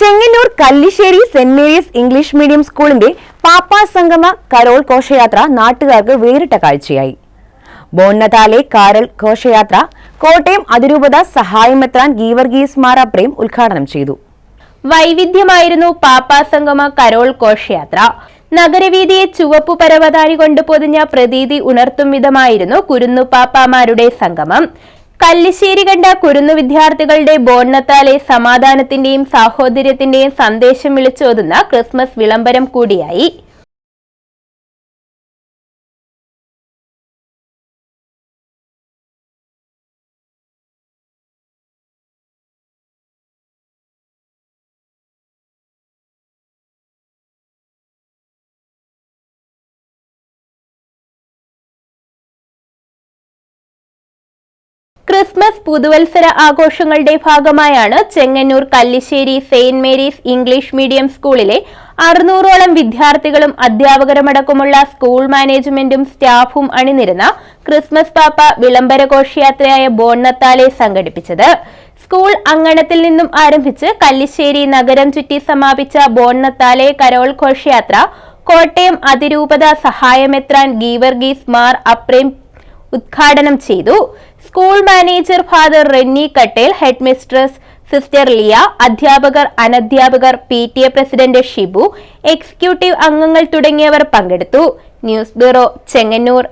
ചെങ്ങന്നൂർ കല്ലിശ്ശേരി സെന്റ് Mary's English medium സ്കൂളിന്റെ പാപ്പാ സംഗമ കരോൾ ഘോഷയാത്ര നാട്ടുകാർക്ക് വേറിട്ട കാഴ്ചയായി. ബോണ്ണതാലെ കാരൽ ഘോഷയാത്ര കോട്ടയം അതിരൂപത സഹായമെത്രാൻ ഗീവർഗീസ് മാറാപ്രേം ഉദ്ഘാടനം ചെയ്തു. വൈവിധ്യമായിരുന്നു പാപ്പാ സംഗമ കരോൾ ഘോഷയാത്ര. നഗരവീതിയെ ചുവപ്പു പരവതാരി കൊണ്ട് പൊതിഞ്ഞ പ്രതീതി ഉണർത്തും വിധമായിരുന്നു കുരുന്നു പാപ്പാമാരുടെ സംഗമം. കല്ലിശ്ശേരി കണ്ട കുരുന്നു വിദ്യാർത്ഥികളുടെ ബോണ്ണത്താലെ സമാധാനത്തിന്റെയും സാഹോദര്യത്തിന്റെയും സന്ദേശം വിളിച്ചോതുന്ന ക്രിസ്മസ് വിളംബരം കൂടിയായി. ക്രിസ്മസ് പുതുവത്സര ആഘോഷങ്ങളുടെ ഭാഗമായാണ് Chengannur Kallissery saint Mary's English medium സ്കൂളിലെ അറുന്നൂറോളം വിദ്യാർത്ഥികളും അധ്യാപകരുമടക്കമുള്ള സ്കൂൾ മാനേജ്മെന്റും സ്റ്റാഫും അണിനിരുന്ന ക്രിസ്മസ് പാപ്പ വിളംബര ഘോഷയാത്രയായ ബോണ്ണത്താലെ സംഘടിപ്പിച്ചത്. സ്കൂൾ അങ്കണത്തിൽ നിന്നും ആരംഭിച്ച് കല്ലിശ്ശേരി നഗരം ചുറ്റി സമാപിച്ച ബോണ്ണത്താലെ കരോൾ ഘോഷയാത്ര കോട്ടയം അതിരൂപത സഹായമെത്രാൻ ഗീവർഗീസ് മാർ അപ്രേം ഉദ്ഘാടനം ചെയ്തു. School manager father Renny Kattel head mistress sister Liya അധ്യാപകർ അനധ്യാപകർ P T A president Shibu executive അംഗങ്ങൾ തുടങ്ങിയവർ പങ്കെടുത്തു. News bureau Chengannur.